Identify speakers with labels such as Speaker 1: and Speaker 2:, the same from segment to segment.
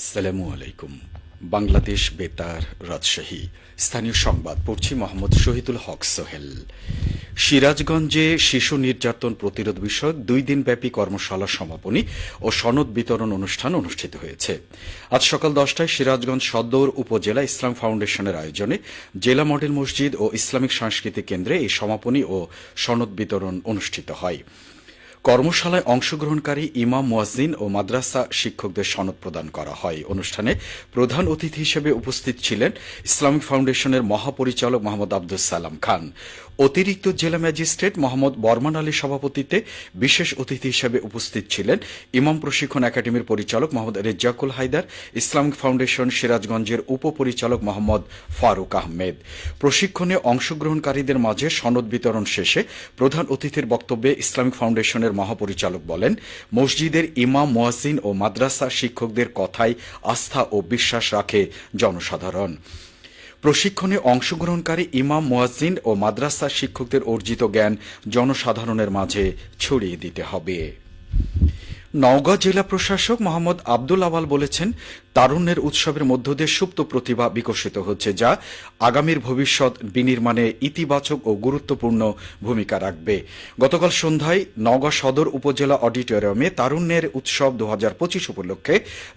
Speaker 1: আসসালামু আলাইকুম। বাংলাদেশ বেতার রাজশাহী। স্থানীয় সংবাদ, পড়ছি মোহাম্মদ শহীদুল হক সোহেল। সিরাজগঞ্জে শিশু নির্যাতন প্রতিরোধ বিষয়ক দুই দিনব্যাপী কর্মশালা সমাপনী ও সনদ বিতরণ অনুষ্ঠান অনুষ্ঠিত হয়েছে। আজ সকাল দশটায় সিরাজগঞ্জ সদর উপজেলা ইসলাম ফাউন্ডেশনের আয়োজনে জেলা মডেল মসজিদ ও ইসলামিক সাংস্কৃতিক কেন্দ্রে এই সমাপনী ও সনদ বিতরণ অনুষ্ঠিত হয়। কর্মশালায় অংশগ্রহণকারী ইমাম, মুয়াজ্জিন ও মাদ্রাসা শিক্ষকদের সনদ প্রদান করা হয়। অনুষ্ঠানে প্রধান অতিথি হিসেবে উপস্থিত ছিলেন ইসলামিক ফাউন্ডেশনের মহাপরিচালক মোহাম্মদ আব্দুল সালাম খান। অতিরিক্ত জেলা ম্যাজিস্ট্রেট মোহাম্মদ বর্মান আলীর সভাপতিত্বে বিশেষ অতিথি হিসেবে উপস্থিত ছিলেন ইমাম প্রশিক্ষণ একাডেমির পরিচালক মোহাম্মদ রেজ্জাকুল হায়দার, ইসলামিক ফাউন্ডেশন সিরাজগঞ্জের উপপরিচালক মোহাম্মদ ফারুক আহমেদ। প্রশিক্ষণে অংশগ্রহণকারীদের মাঝে সনদ বিতরণ শেষে প্রধান অতিথির বক্তব্যে ইসলামিক ফাউন্ডেশনের মহাপরিচালক বলেন, মসজিদের ইমাম মোয়াজিন ও মাদ্রাসা শিক্ষকদের কথায় আস্থা ও বিশ্বাস রাখে জনসাধারণ। প্রশিক্ষণে অংশগ্রহণকারী ইমাম, মোয়াজ্জিন ও মাদ্রাসা শিক্ষকদের অর্জিত জ্ঞান জনসাধারণের মাঝে ছড়িয়ে দিতে হবে। নওগাঁ জেলা প্রশাসক মোহাম্মদ আব্দুল আওয়াল বলেছেন তারুণ্যের উৎসবের মধ্য দিয়ে সুপ্ত প্রতিভা বিকশিত হচ্ছে, যা আগামীর ভবিষ্যৎ বিনির্মাণে ইতিবাচক ও গুরুত্বপূর্ণ ভূমিকা রাখবে। গতকাল সন্ধ্যায় নওগাঁ সদর উপজেলা অডিটোরিয়ামে তারুণ্যের উৎসব দু হাজার পঁচিশ উপলক্ষে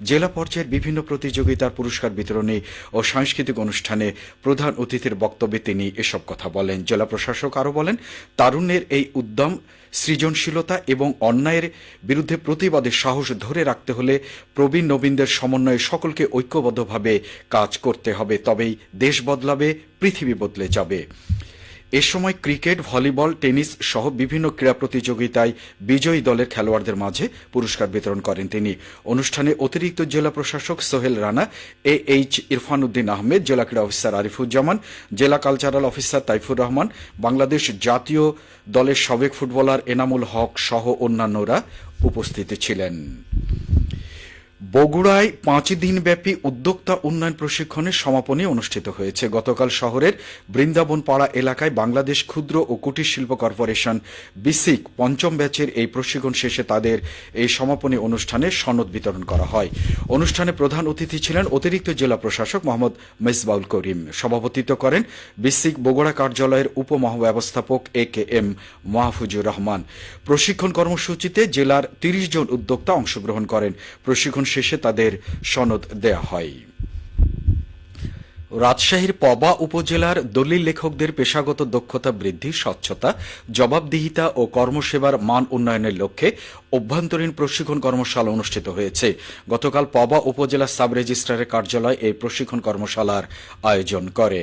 Speaker 1: জেলা পর্যায়ের বিভিন্ন প্রতিযোগিতার পুরস্কার বিতরণী ও সাংস্কৃতিক অনুষ্ঠানে প্রধান অতিথির বক্তব্যে তিনি এসব কথা বলেন। জেলা প্রশাসক আরও বলেন, তারুণ্যের এই উদ্যম সৃজনশীলতা এবং অন্যায়ের বিরুদ্ধে প্রতিবাদের সাহস ধরে রাখতে হলে প্রবীণ নবীনদের সমন্বয়ে সকলকে ঐক্যবদ্ধভাবে কাজ করতে হবে, তবেই দেশ বদলাবে, পৃথিবী বদলে যাবে। এ সময় ক্রিকেট, ভলিবল, টেনিস সহ বিভিন্ন ক্রীড়া প্রতিযোগিতায় বিজয়ী দলের খেলোয়াড়দের মাঝে পুরস্কার বিতরণ করেন তিনি। অনুষ্ঠানে অতিরিক্ত জেলা প্রশাসক সোহেল রানা এ এইচ ইরফান উদ্দিন আহমেদ, জেলা ক্রীড়া অফিসার আরিফুজ্জামান, জেলা কালচারাল অফিসার তাইফুর রহমান, বাংলাদেশ জাতীয় দলের সাবেক ফুটবলার এনামুল হক সহ অন্যান্যরা উপস্থিত ছিলেন। বগুড়ায় পাঁচ দিনব্যাপী উদ্যোক্তা উন্নয়ন প্রশিক্ষণের সমাপনী অনুষ্ঠিত হয়েছে। গতকাল শহরের বৃন্দাবন পাড়া এলাকায় বাংলাদেশ ক্ষুদ্র ও কুটির শিল্প কর্পোরেশন বিসিক পঞ্চম ব্যাচের এই প্রশিক্ষণ শেষে তাদের এই সমাপনী অনুষ্ঠানে সনদ বিতরণ করা হয়। অনুষ্ঠানে প্রধান অতিথি ছিলেন অতিরিক্ত জেলা প্রশাসক মোহাম্মদ মেজবাউল করিম। সভাপতিত্ব করেন বিসিক বগুড়া কার্যালয়ের উপমহাব্যবস্থাপক A K M Mahfuzur Rahman. প্রশিক্ষণ কর্মসূচিতে জেলার তিরিশ জন উদ্যোক্তা অংশগ্রহণ করেন। প্রশিক্ষণ শেষে তাদের সনদ দেয়া হয়। রাজশাহীর পবা উপজেলার দলিল লেখকদের পেশাগত দক্ষতা বৃদ্ধি, স্বচ্ছতা, জবাবদিহিতা ও কর্মসেবার মান উন্নয়নের লক্ষ্যে অভ্যন্তরীণ প্রশিক্ষণ কর্মশালা অনুষ্ঠিত হয়েছে। গতকাল পবা উপজেলা সাব রেজিস্ট্রারের কার্যালয় এই প্রশিক্ষণ কর্মশালার আয়োজন করে।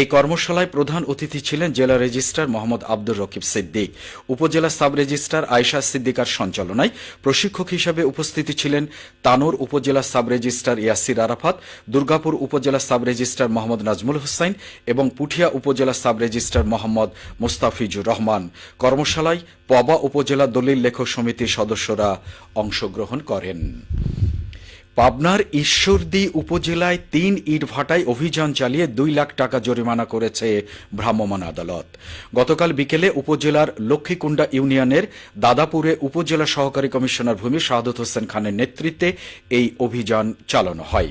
Speaker 1: এই কর্মশালায় প্রধান অতিথি ছিলেন জেলা রেজিস্ট্রার মোহাম্মদ আব্দুর রকিব সিদ্দিক। উপজেলা সাব রেজিস্ট্রার আয়শা সিদ্দিকার সঞ্চালনায় প্রশিক্ষক হিসেবে উপস্থিতি ছিলেন তানোর উপজেলা সাব রেজিস্ট্রার ইয়াসির আরাফাত, দুর্গাপুর উপজেলা সাব রেজিস্ট্রার মোহাম্মদ নাজমুল হোসাইন এবং পুঠিয়া উপজেলা সাব রেজিস্ট্রার মোহাম্মদ মুস্তাফিজুর রহমান। কর্মশালায় পবা উপজেলা দলিল লেখক সমিতির সদস্যরা অংশগ্রহণ করেন। পাবনার ঈশ্বরদী উপজেলায় তিন ইট ভাটায় অভিযান চালিয়ে দুই লাখ টাকা জরিমানা করেছে ভ্রাম্যমাণ আদালত। গতকাল বিকেলে উপজেলার লক্ষ্মীকুণ্ডা ইউনিয়নের দাদাপুরে উপজেলা সহকারী কমিশনার ভূমি শাহাদত হোসেন খানের নেতৃত্বে এই অভিযান চালানো হয়।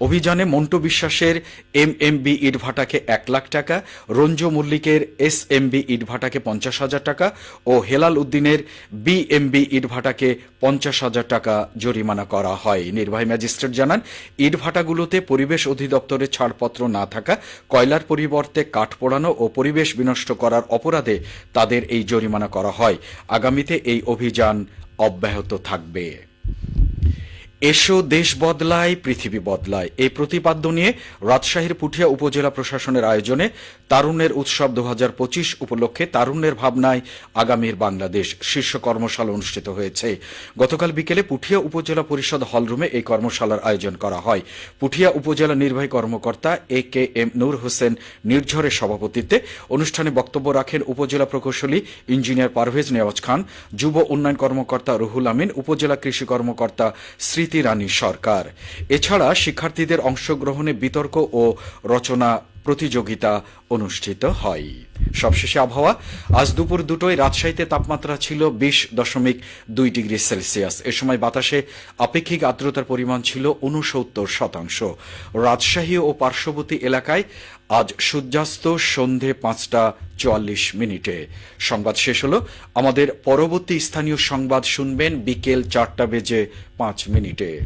Speaker 1: অভিযানে মন্টু বিশ্বাসের এম এম বি ইট ভাটাকে এক লাখ টাকা, রঞ্জু মল্লিকের এস এম বি ইট ভাটাকে পঞ্চাশ হাজার টাকা ও হেলাল উদ্দিনের বি এম বি ইট ভাটাকে পঞ্চাশ হাজার টাকা জরিমানা করা হয়। ম্যাজিস্ট্রেট জানান, ইটভাটাগুলোতে পরিবেশ অধিদপ্তরের ছাড়পত্র না থাকা, কয়লার পরিবর্তে কাঠ পোড়ানো ও পরিবেশ বিনষ্ট করার অপরাধে তাদের এই জরিমানা করা হয়। আগামীতে এই অভিযান অব্যাহত থাকবে। এসো, দেশ বদলায়, পৃথিবী বদলায়। এই প্রতিপাদ্য নিয়ে রাজশাহীর পুঠিয়া উপজেলা প্রশাসনের আয়োজনে তারুণ্যের উৎসব দু হাজার পঁচিশ উপলক্ষে তারুণ্যের ভাবনায় আগামীর বাংলাদেশ শীর্ষ কর্মশালা অনুষ্ঠিত হয়েছে। গতকাল বিকেলে পুঠিয়া উপজেলা পরিষদ হলরুমে এই কর্মশালার আয়োজন করা হয়। পুঠিয়া উপজেলা নির্বাহী কর্মকর্তা এ কে এম নূর হোসেন নির্ঝরের সভাপতিত্বে অনুষ্ঠানে বক্তব্য রাখেন উপজেলা প্রকৌশলী ইঞ্জিনিয়ার পারভেজ নেওয়াজ খান, যুব উন্নয়ন কর্মকর্তা রুহুল আমিন, উপজেলা কৃষি কর্মকর্তা স্মৃতি রানী সরকার। এছাড়া শিক্ষার্থীদের অংশগ্রহণে বিতর্ক ও রচনা প্রতিযোগিতা অনুষ্ঠিত হয়। সবশেষে আবহাওয়া, আজ দুপুর দুটোয় রাজশাহীতে তাপমাত্রা ছিল বিশ দশমিক দুই ডিগ্রি সেলসিয়াস। এ সময় বাতাসে আপেক্ষিক আর্দ্রতার পরিমাণ ছিল উনসত্তর শতাংশ। রাজশাহী ও পার্শ্ববর্তী এলাকায় আজ সূর্যাস্ত সন্ধে পাঁচটা চুয়াল্লিশ মিনিটে। সংবাদ শেষ হলো। আমাদের পরবর্তী স্থানীয় সংবাদ শুনবেন বিকেল চারটা বেজে পাঁচ মিনিটে।